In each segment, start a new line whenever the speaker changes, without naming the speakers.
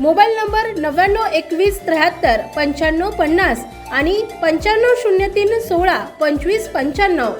Mobile number नव्याण्णव एकवीस त्र्याहत्तर पंच्याण्णव पन्नास आणि पंच्याण्णव शून्य तीन सोळा पंचवीस पंच्याण्णव.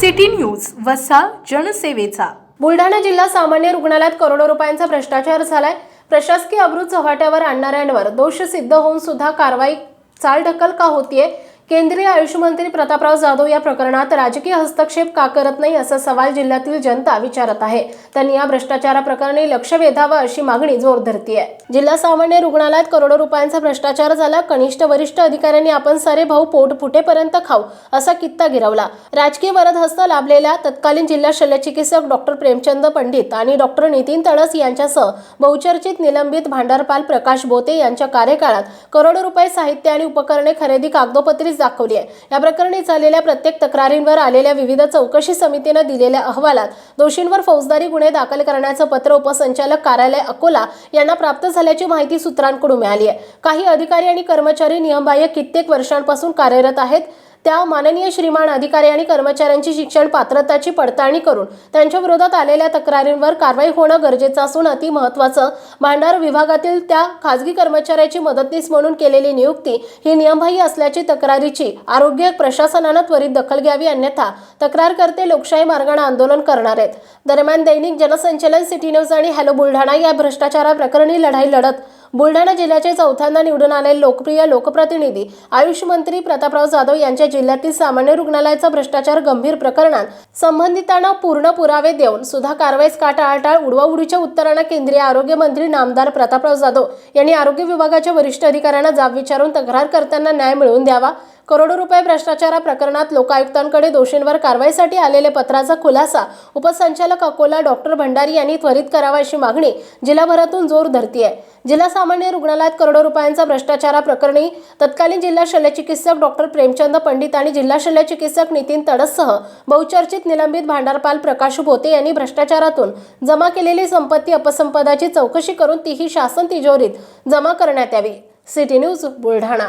सिटी न्यूज वसा जनसेवेचा.
बुलढाणा जिल्हा सामान्य रुग्णालयात करोडो रुपयांचा भ्रष्टाचार झालाय. प्रशासकीय अब्रूत चव्हाट्यावर आणणाऱ्यांवर दोष सिद्ध होऊन सुद्धा कारवाई चालढकल का होतीये? केंद्रीय आयुष मंत्री प्रतापराव जाधव या प्रकरणात राजकीय हस्तक्षेप का करत नाही असा सवाल जिल्ह्यातील जनता विचारत आहे. त्यांनी या भ्रष्टाचाराप्रकरणी लक्ष वेधावं अशी मागणी जोर धरतीये. जिल्हा सामान्य रुग्णालयात करोडो रुपयांचा भ्रष्टाचार झाला. कनिष्ठ वरिष्ठ अधिकाऱ्यांनी आपण सारे भाऊ पोट फुटेपर्यंत खाऊ असा कित्ता गिरवला. राजकीय वरदहस्त लाभलेल्या तत्कालीन जिल्हा शल्यचिकित्सक डॉक्टर प्रेमचंद पंडित आणि डॉक्टर नितीन तळस यांच्यासह बहुचर्चित निलंबित भांडारपाल प्रकाश बोते यांच्या कार्यकाळात करोडो रुपये साहित्य आणि उपकरणे खरेदी कागदोपत्री नोटीस दाखवली आहे. या प्रकरणी झालेल्या प्रत्येक तक्रारींवर आलेल्या विविध चौकशी समितीनं दिलेल्या अहवालात दोषींवर फौजदारी गुन्हे दाखल करण्याचं पत्र उपसंचालक कार्यालय अकोला यांना प्राप्त झाल्याची माहिती सूत्रांकडून मिळाली आहे. काही अधिकारी आणि कर्मचारी नियमबाह्य कित्येक वर्षांपासून कार्यरत आहेत. त्या माननीय श्रीमान अधिकारी आणि कर्मचाऱ्यांची शिक्षण पात्रताची पडताळणी करून त्यांच्या विरोधात आलेल्या तक्रारींवर कारवाई होणं गरजेचं असून अति महत्त्वाचं भांडार विभागातील त्या खाजगी कर्मचाऱ्याची मदतनीस म्हणून केलेली नियुक्ती ही नियमबाह्य असल्याची तक्रारीची आरोग्य प्रशासनानं त्वरित दखल घ्यावी अन्यथा तक्रारकर्ते लोकशाही मार्गाने आंदोलन करणार आहेत. दरम्यान दैनिक जनसंचलन सिटी न्यूज आणि हॅलो बुलढाणा या भ्रष्टाचाराप्रकरणी लढाई लढत बुलढाणा जिल्ह्याचे चौथ्यांदा निवडून आलेले लोकप्रिय लोकप्रतिनिधी आयुष मंत्री प्रतापराव जाधव यांच्या जिल्ह्यातील सामान्य रुग्णालयाचा भ्रष्टाचार गंभीर प्रकरणात संबंधितांना पूर्ण पुरावे देऊन सुद्धा कारवाईस काटाळटाळ उडवाउडीच्या उत्तरांना केंद्रीय आरोग्य मंत्री नामदार प्रतापराव जाधव यांनी आरोग्य विभागाच्या वरिष्ठ अधिकाऱ्यांना जाब विचारून तक्रार करताना न्याय मिळवून द्यावा करोडो रुपये भ्रष्टाचारा प्रकरणात लोकायुक्तांकडे दोषींवर कारवाईसाठी आलेले पत्राचा खुलासा उपसंचालक अकोला डॉक्टर भंडारी यांनी त्वरित करावा अशी मागणी जिल्हाभरातून जोर धरती आहे जिल्हा सामान्य रुग्णालयात करोडो रुपयांचा भ्रष्टाचारा प्रकरणी तत्कालीन जिल्हा शल्यचिकित्सक डॉक्टर प्रेमचंद पंडित आणि जिल्हा शल्यचिकित्सक नितीन तडससह बहुचर्चित निलंबित भांडारपाल प्रकाश भोते यांनी भ्रष्टाचारातून जमा केलेली संपत्ती अपसंपदाची चौकशी करून तीही शासन तिजोरीत जमा करण्यात यावी. City news Buldhana.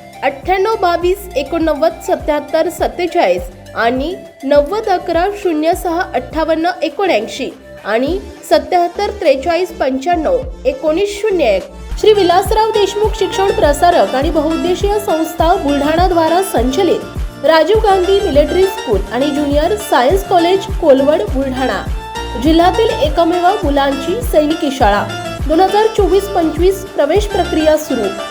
अठ्ठ्याण्णव बावीस एकोणनव्वद सत्याहत्तर सत्तेचाळीस आणि नव्वद अकरा शून्य सहा अठ्ठावन्न एकोणऐंशी आणि सत्याहत्तर त्रेचाळीस पंच्याण्णव एकोणीस शून्य एक. श्री विलासराव देशमुख शिक्षण प्रसारक आणि बहुउद्देशीय संस्था बुलढाणाद्वारा संचलित राजीव गांधी मिलिटरी स्कूल आणि junior science college Kolwad Buldhana. जिल्ह्यातील एकमेव मुलांची सैनिकी शाळा. दोन हजार चोवीस पंचवीस प्रवेश प्रक्रिया सुरू.